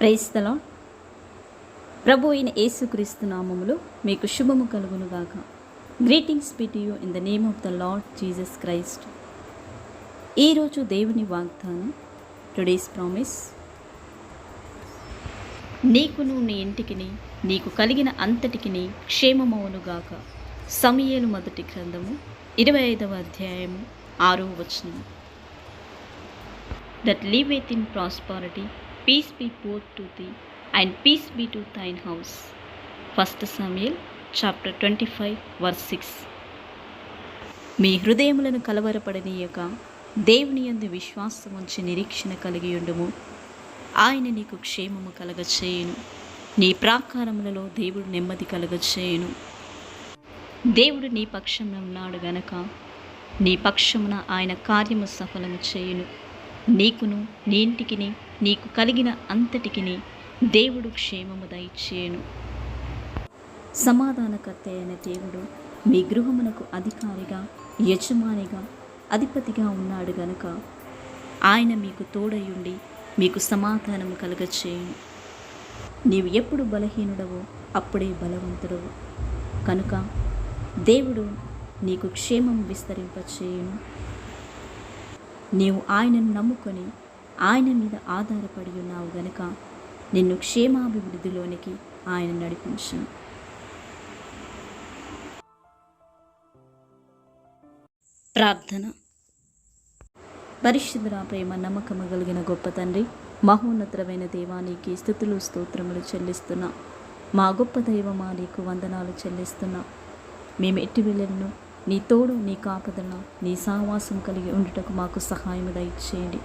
ప్రైస్తలం ప్రభు అయిన యేసుక్రీస్తు నామములు మీకు శుభము కలుగునుగాక. Greetings be to you in the name of the Lord Jesus Christ. ఈరోజు దేవుని వాగ్దానం టుడేస్ ప్రామిస్ నీకును నీ ఇంటికిని నీకు కలిగిన అంతటికిని క్షేమమవునుగాక. సమయలు మొదటి గ్రంథము ఇరవై ఐదవ అధ్యాయము ఆరో వచనము. Within prosperity peace be be both to thee, and peace be to thine house. 1 Samuel chapter 25 verse 6 మీ హృదయములను కలవరపడనీయక దేవుని యందు విశ్వాసం ఉంచి నిరీక్షణ కలిగి ఉండుము ఆయన నీకు క్షేమము కలగచేయును. నీ ప్రాకారములలో దేవుడు నెమ్మది కలగచేయును. దేవుడు నీ పక్షమున ఉన్నాడు గనక నీ పక్షమున ఆయన కార్యము సఫలము చేయును. నీకును నీ ఇంటికిని నీకు కలిగిన అంతటికిని దేవుడు క్షేమము దయచేయను. సమాధానకర్త అయిన దేవుడు మీ గృహమునకు అధికారిగా యజమానిగా అధిపతిగా ఉన్నాడు గనుక ఆయన మీకు తోడయుండి మీకు సమాధానము కలగచేయను. నీవు ఎప్పుడు బలహీనుడవో అప్పుడే బలవంతుడవు. కనుక దేవుడు నీకు క్షేమం విస్తరింపచేయును. నీవు ఆయనను నమ్ముకొని ఆయన మీద ఆధారపడి ఉన్నావు గనుక నిన్ను క్షేమాభివృద్ధిలోనికి ఆయన నడిపించను ప్రార్థన. పరిశుద్ధుల ప్రేమ నమ్మకము కలిగిన గొప్ప తండ్రి మహోన్నతమైన దేవానికి స్థుతులు స్తోత్రములు చెల్లిస్తున్నా. మా గొప్ప దైవమా నీకు వందనాలు చెల్లిస్తున్నా. మేము ఎట్టి వెళ్ళను నీ తోడు నీ కాపదన నీ సావాసం కలిగి ఉండుటకు మాకు సహాయం దయచేయండి.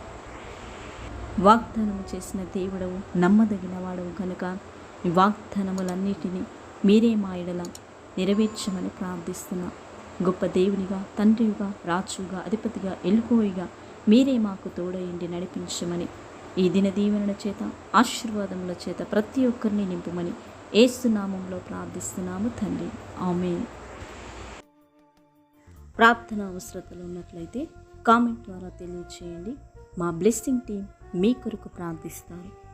వాగ్దానము చేసిన దేవుడవు నమ్మదగిన వాడవు కనుక ఈ వాగ్దానములన్నిటినీ మీరే మాయడల నెరవేర్చమని ప్రార్థిస్తున్నా. గొప్ప దేవునిగా తండ్రిగా రాజుగా అధిపతిగా ఎల్హోయిగా మీరే మాకు తోడయండి నడిపించమని ఈ దిన దీవెనల చేత ఆశీర్వాదముల చేత ప్రతి ఒక్కరిని నింపుమని ఏసునామంలో ప్రార్థిస్తున్నాము తండ్రి. ఆమె ప్రార్థన అవసరతలు ఉన్నట్లయితే కామెంట్ ద్వారా తెలియచేయండి. మా బ్లెస్సింగ్ టీం మీ కొరకు ప్రార్థిస్తారు.